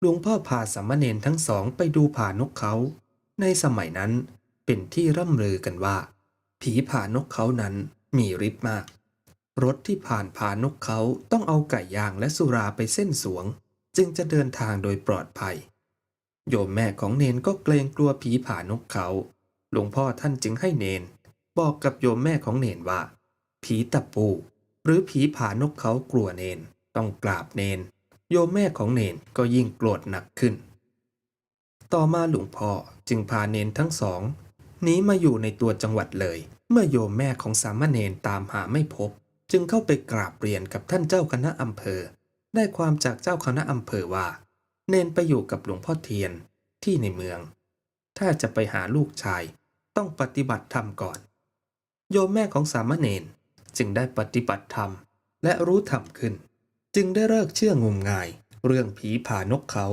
หลวงพ่อพาสามเณรทั้งสองไปดูผานกเขา ในสมัยนั้นเป็นที่ร่ำลือกันว่า ผีผานกเขานั้นมีฤทธิ์มาก รถที่ผ่านผานกเขาต้องเอาไก่ย่างและสุราไปเส้นสวง จึงจะเดินทางโดยปลอดภัย โยมแม่ของเนนก็เกรงกลัวผีผานกเขา หลวงพ่อท่านจึงให้เนน บอกกับโยมแม่ของเนนว่า ผีตะปู หรือผีผานกเขากลัวเนน ต้องกราบเนน โยมแม่ของเนนก็ยิ่งโกรธหนักขึ้น ต่อมาหลวงพ่อจึงพาเนนทั้งสองหนีมาอยู่ในตัวจังหวัดเลย เมื่อโยมแม่ของสามเณรตามหาไม่พบ จึงเข้าไปกราบเรียนกับท่านเจ้าคณะอำเภอ ได้ความจากเจ้าคณะอำเภอว่า เนนไปอยู่กับหลวงพ่อเทียนที่ในเมือง ถ้าจะไปหาลูกชายต้องปฏิบัติธรรมก่อน โยมแม่ของสามเณรจึงได้ปฏิบัติธรรมและรู้ธรรมขึ้น จึงได้เลิกเชื่องมงาย เรื่องผีผานกเขา